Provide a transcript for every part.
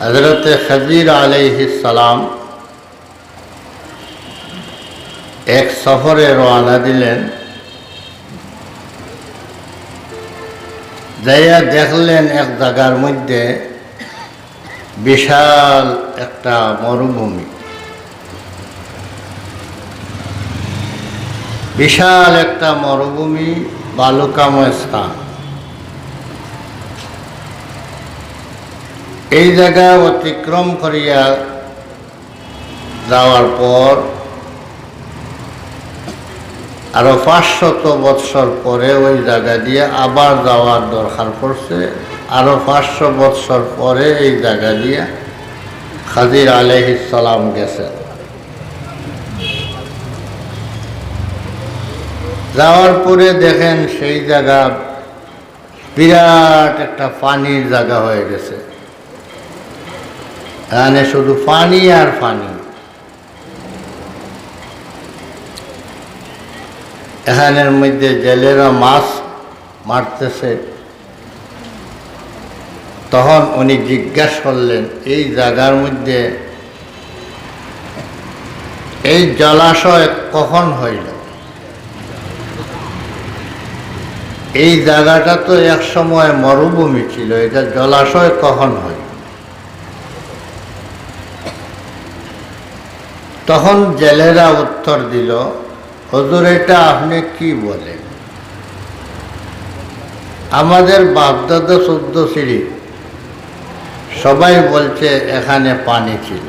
হজরত খজির সালাম এক সফরে রওনা দিলেন। যাইয়া দেখলেন এক জায়গার মধ্যে বিশাল একটা মরুভূমি। বিশাল একটা মরুভূমি বালুকাময় স্থান। এই জায়গা অতিক্রম করিয়া যাওয়ার পর আরও পাঁচশত বৎসর পরে ওই জায়গা দিয়ে আবার যাওয়ার দরকার পড়ছে। আরও পাঁচশো বৎসর পরে এই জায়গা দিয়ে খাদির আলহিসাম গেছেন যাওয়ার পরে দেখেন সেই জায়গা বিরাট একটা পানির জায়গা হয়ে গেছে। এখানে শুধু পানি আর পানি। এখানের মধ্যে জেলেরা মাছ মারতেছে। তখন উনি জিজ্ঞাসা করলেন, এই জায়গার মধ্যে এই জলাশয় কখন হইল? এই জায়গাটা তো এক সময় মরুভূমি ছিল, এটা জলাশয় কখন হয় তখন জেলেরা উত্তর দিল, হজুর, এটা আপনি কি বলেন? আমাদের বাপদাদা চোদ্দ সিঁড়ি। সবাই বলছে এখানে পানি ছিল।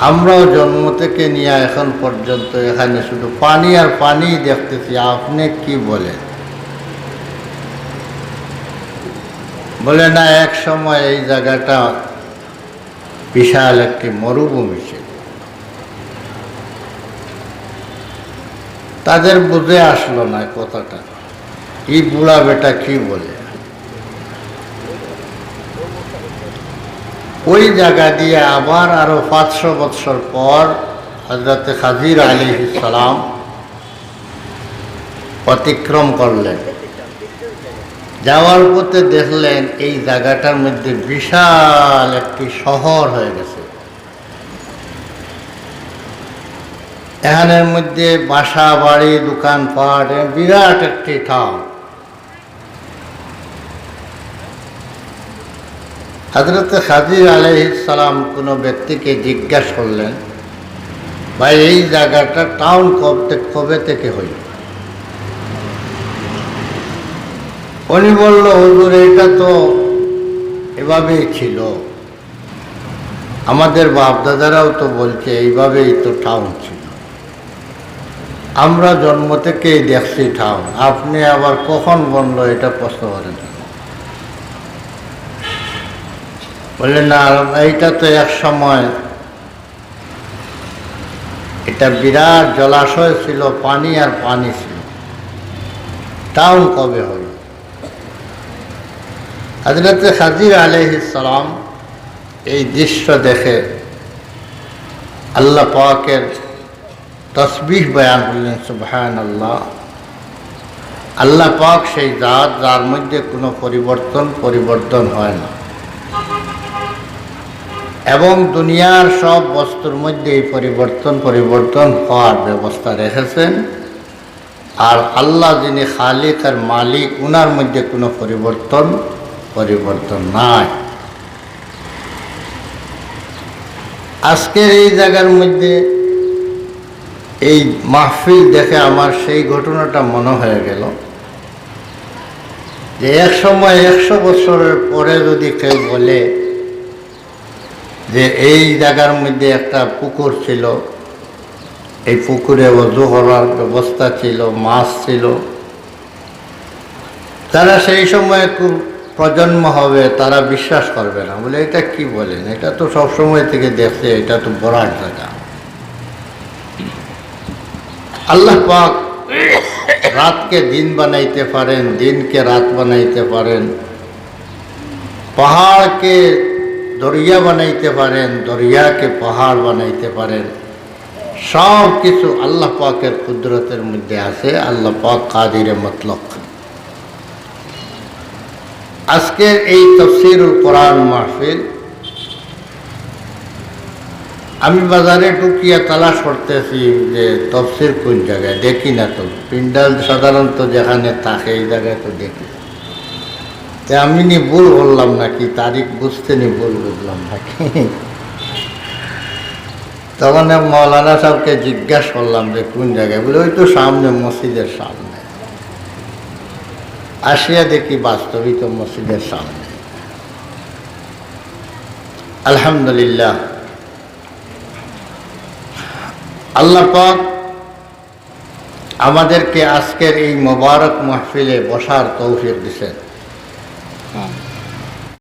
আমরাও জন্ম থেকে নিয়ে এখন পর্যন্ত এখানে শুধু পানি আর পানি দেখতেছি, আপনি কি বলেন? বলে না, এক সময় এই জায়গাটা বিশাল একটি মরুভূমি ছিল। তাদের বুঝে আসলো না কথাটা। এই বুড়া বেটা কি বলে? ওই জায়গা দিয়ে আবার আরও পাঁচশো বৎসর পর হজরত হাজির আলী সালাম অতিক্রম করলেন। যাওয়ার পথে দেখলেন এই জায়গাটার মধ্যে বিশাল একটি শহর হয়ে গেছে। এখানের মধ্যে বাসা, বাড়ি, দোকানপাট বিরাট একটি টাউন হজরত খাজির সালাম কোনো ব্যক্তিকে জিজ্ঞাসা করলেন, ভাই, এই জায়গাটা টাউন কবে কবে থেকে হইল? উনি বলল, হুজুর, এটা তো এভাবেই ছিল। আমাদের বাপদাদারাও তো বলছে, এইভাবেই তো টাউন ছিল। আমরা জন্ম থেকেই দেখছি টাউন আপনি আবার কখন বলল এটা প্রশ্ন করেন? বললেন, না, এইটা তো এক সময় এটা বিরাট জলাশয় ছিল, পানি আর পানি ছিল। টাউন কবে হইল হজরত খাজির সালাম এই দৃশ্য দেখে আল্লাহ পাকের তসবিহ বয়ান করলেন সুবহান আল্লাহ আল্লাহ পাক সেই জাত, যার মধ্যে কোনো পরিবর্তন পরিবর্তন হয় না। এবং দুনিয়ার সব বস্তুর মধ্যে এই পরিবর্তন পরিবর্তন হওয়ার ব্যবস্থা রেখেছেন। আর আল্লাহ যিনি খালিক আর মালিক, উনার মধ্যে কোনো পরিবর্তন পরিবর্তন নাই। আজকের এই জায়গার মধ্যে এই মাহফিল দেখে আমার সেই ঘটনাটা মনে হয়ে গেল। যে এক সময় একশো বছরের পরে যদি কেউ বলে যে এই জায়গার মধ্যে একটা পুকুর ছিল, এই পুকুরে অজু করার ব্যবস্থা ছিল, মাছ ছিল, তারা সেই সময় প্রজন্ম হবে, তারা বিশ্বাস করবে না। বলে, এটা কি বলেন? এটা তো সবসময় থেকে দেখছে, এটা তো বরাট জায়গা। আল্লাহ পাক রাতকে দিন বানাইতে পারেন দিনকে রাত বানাইতে পারেন। পাহাড়কে দরিয়া বানাইতে পারেন দরিয়াকে পাহাড় বানাইতে পারেন। সব কিছু আল্লাহ পাকের কুদরতের মধ্যে আছে আল্লাহ পাক কাদিরে মতলক। আজকের এই তফসিরুল কোরআন মাহফিল আমি বাজারে ঢুকিয়া তালাশ করতেছি যে তফসির কোন জায়গায়? দেখি না তো। পিন্ডাল সাধারণত যেখানে থাকে, এই জায়গায় তো দেখি। তা আমি নি ভুল বললাম নাকি? তারিখ বুঝতে নি ভুল বুঝলাম নাকি? তখন মৌলানা সাহেবকে জিজ্ঞাসা করলাম যে কোন জায়গায়? বলে ওই তো সামনে, মসজিদের সামনে। আসিয়া দেখি বাস্তবিক মসজিদের সামনে। আলহামদুলিল্লাহ। আল্লাহ পাক আমাদেরকে আজকের এই মোবারক মাহফিলে বসার তৌফিক দিছেন।